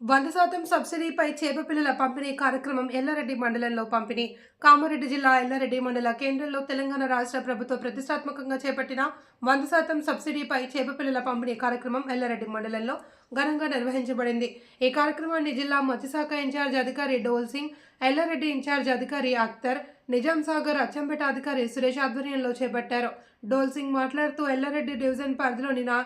వంద శాతం సబ్సిడీపై చేపపిల్లల పంపిణీ కార్యక్రమం ఎల్లారెడ్డి మండలంలో పంపిణీ. కామారెడ్డి జిల్లా ఎల్లారెడ్డి మండల కేంద్రంలో తెలంగాణ రాష్ట్ర ప్రభుత్వం ప్రతిష్టాత్మకంగా చేపట్టిన వంద శాతం సబ్సిడీపై చేపపిల్లల పంపిణీ కార్యక్రమం ఎల్లారెడ్డి మండలంలో ఘనంగా నిర్వహించబడింది. ఈ కార్యక్రమాన్ని జిల్లా మత్స్యశాఖ ఇన్ఛార్జ్ అధికారి డోల్ సింగ్ ఎల్లారెడ్డి ఇన్ఛార్జ్ అధికారి అఖ్తర్ నిజాం సాగర్ అచ్చంపేట అధికారి సురేష్ ఆధ్వర్యంలో చేపట్టారు. డోల్ సింగ్ మాట్లాడుతూ ఎల్లారెడ్డి డివిజన్ పరిధిలోని నా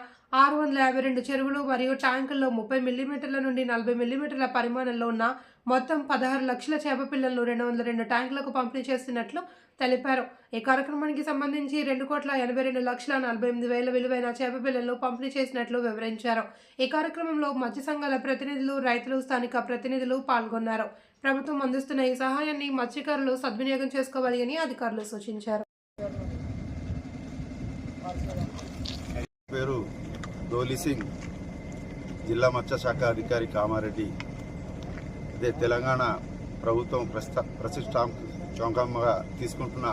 ఆరు వందల యాభై రెండు చెరువులు మరియు ట్యాంకుల్లో ముప్పై మిల్లీమీటర్ల నుండి నలభై మిల్లీమీటర్ల పరిమాణంలో ఉన్న మొత్తం పదహారు లక్షల చేప పిల్లలను రెండు వందల రెండు ట్యాంకులకు పంపిణీ చేస్తున్నట్లు తెలిపారు. ఈ కార్యక్రమానికి సంబంధించి రెండు కోట్ల ఎనభై రెండు లక్షల నలభై ఎనిమిది వేల విలువైన చేప పిల్లలను పంపిణీ చేసినట్లు వివరించారు. ఈ కార్యక్రమంలో మత్స్య సంఘాల ప్రతినిధులు రైతులు స్థానిక ప్రతినిధులు పాల్గొన్నారు. ప్రభుత్వం అందిస్తున్న ఈ సహాయాన్ని మత్స్యకారులు సద్వినియోగం చేసుకోవాలి అని అధికారులు సూచించారు. పేరు ధోలి సింగ్ జిల్లా మత్స్యశాఖ అధికారి కామారెడ్డి. అయితే తెలంగాణ ప్రభుత్వం ప్రతిష్టా ప్రతిష్టాంకంగా తీసుకుంటున్న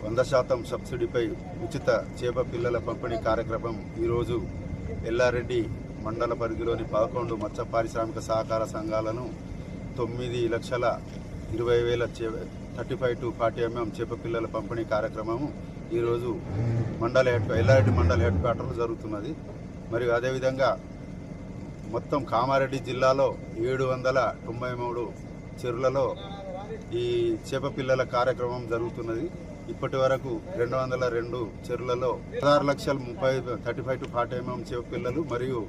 వంద శాతం సబ్సిడీపై ఉచిత చేప పిల్లల పంపిణీ కార్యక్రమం ఈరోజు ఎల్లారెడ్డి మండల పరిధిలోని పదకొండు మత్స్య పారిశ్రామిక సహకార సంఘాలను తొమ్మిది లక్షల ఇరవై వేల చే thirty five to forty MM చేప పిల్లల పంపిణీ కార్యక్రమము ఈరోజు మండల హెడ్ ఎల్లారెడ్డి మండల హెడ్ క్వార్టర్లో జరుగుతున్నది. మరియు అదేవిధంగా మొత్తం కామారెడ్డి జిల్లాలో ఏడు వందల తొంభై మూడు చెరువులలో ఈ చేప పిల్లల కార్యక్రమం జరుగుతున్నది. ఇప్పటి వరకు రెండు వందల రెండు చెరువులలో పదహారు లక్షల ముప్పై thirty five to forty MM చేప పిల్లలు మరియు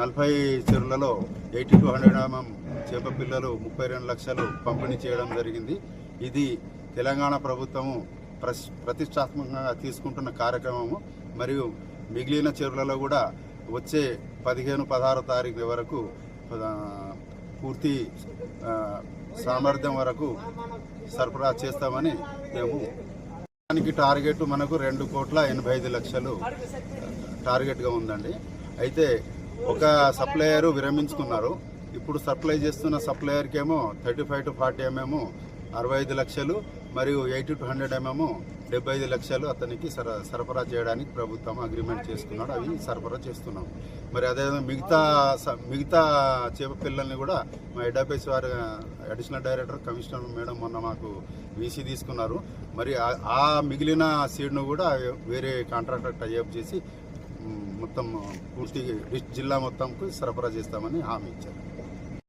నలభై చెరువులలో ఎయిటీ టు హండ్రెడ్ ఎంఎం చేప పిల్లలు ముప్పై రెండు లక్షలు పంపిణీ చేయడం జరిగింది. ఇది తెలంగాణ ప్రభుత్వము ప్రతిష్టాత్మకంగా తీసుకుంటున్న కార్యక్రమము. మరియు మిగిలిన చెరువులలో కూడా వచ్చే పదిహేను పదహారు తారీఖు వరకు పూర్తి సామర్థ్యం వరకు సరఫరా చేస్తామని మేము దానికి టార్గెట్ మనకు రెండు కోట్ల ఎనభై ఐదు లక్షలు టార్గెట్గా ఉందండి. అయితే ఒక సప్లయరు విరమించుకున్నారు. ఇప్పుడు సప్లై చేస్తున్న సప్లయర్కేమో thirty five to forty MM అరవై ఐదు లక్షలు మరియు ఎయిటీ టు హండ్రెడ్ ఎంఎం డెబ్బై ఐదు లక్షలు అతనికి సర సరఫరా చేయడానికి ప్రభుత్వం అగ్రిమెంట్ చేసుకున్నాడు. అవి సరఫరా చేస్తున్నాం. మరి అదేవిధంగా మిగతా స- మిగతా చేప పిల్లల్ని కూడా మా హెడ్ ఆఫీస్ వారి అడిషనల్ డైరెక్టర్ కమిషనర్ మేడం మొన్న మాకు వీసీ తీసుకున్నారు. మరి ఆ- మిగిలిన సీడ్ను కూడా వేరే కాంట్రాక్టర్ టైఅప్ చేసి మొత్తం పూర్తి జిల్లా మొత్తంకు సరఫరా చేస్తామని హామీ ఇచ్చారు.